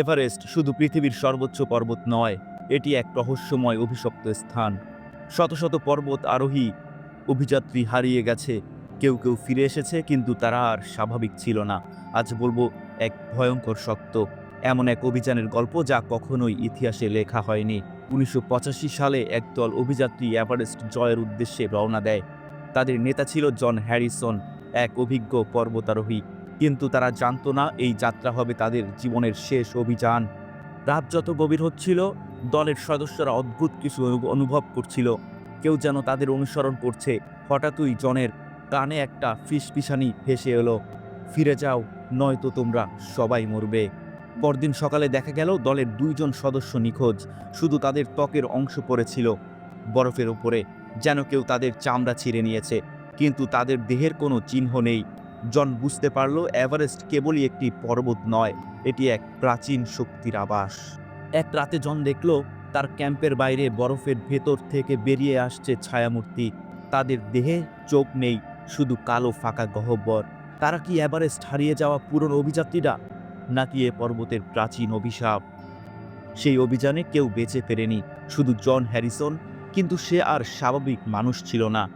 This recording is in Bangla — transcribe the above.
এভারেস্ট শুধু পৃথিবীর সর্বোচ্চ পর্বত নয়, এটি এক রহস্যময় অভিশপ্ত স্থান। শত শত পর্বত আরোহী অভিযাত্রী হারিয়ে গেছে। কেউ কেউ ফিরে এসেছে, কিন্তু তারা আর স্বাভাবিক ছিল না। আজ বলব, এক ভয়ঙ্কর সত্য এমন এক অভিযানের গল্প যা কখনোই ইতিহাসে লেখা হয়নি। উনিশশো পঁচাশি সালে একদল অভিযাত্রী এভারেস্ট জয়ের উদ্দেশ্যে রওনা দেয়। তাদের নেতা ছিল জন হ্যারিসন, এক অভিজ্ঞ পর্বতারোহী। কিন্তু তারা জানতো না এই যাত্রা হবে তাদের জীবনের শেষ অভিযান। রাত যত গভীর হচ্ছিল, দলের সদস্যরা অদ্ভুত কিছু অনুভব করছিল। কেউ যেন তাদের অনুসরণ করছে। হঠাৎই জনের কানে একটা ফিসফিসানি ভেসে এলো। ফিরে যাও, নয়তো তোমরা সবাই মরবে। পরদিন সকালে দেখা গেল, দলের দুইজন সদস্য নিখোঁজ। শুধু তাদের ত্বকের অংশ পড়েছিল। বরফের উপরে যেন কেউ তাদের চামড়া ছিঁড়ে নিয়েছে। কিন্তু তাদের দেহের কোনো চিহ্ন নেই। জন বুঝতে পারল এভারেস্ট কেবলই একটি পর্বত নয়, এটি এক প্রাচীন শক্তির আবাস। এক রাতে জন দেখল, তার ক্যাম্পের বাইরে বরফের ভেতর থেকে বেরিয়ে আসছে ছায়ামূর্তি। তাদের দেহে চোখ নেই, শুধু কালো ফাঁকা গহ্বর। তারা কি এভারেস্ট হারিয়ে যাওয়া পুরনো অভিযাত্রীরা? নাকি এ পর্বতের প্রাচীন অভিশাপ? সেই অভিযানে কেউ বেঁচে ফেরেনি, শুধু জন হ্যারিসন, কিন্তু সে আর স্বাভাবিক মানুষ ছিল না।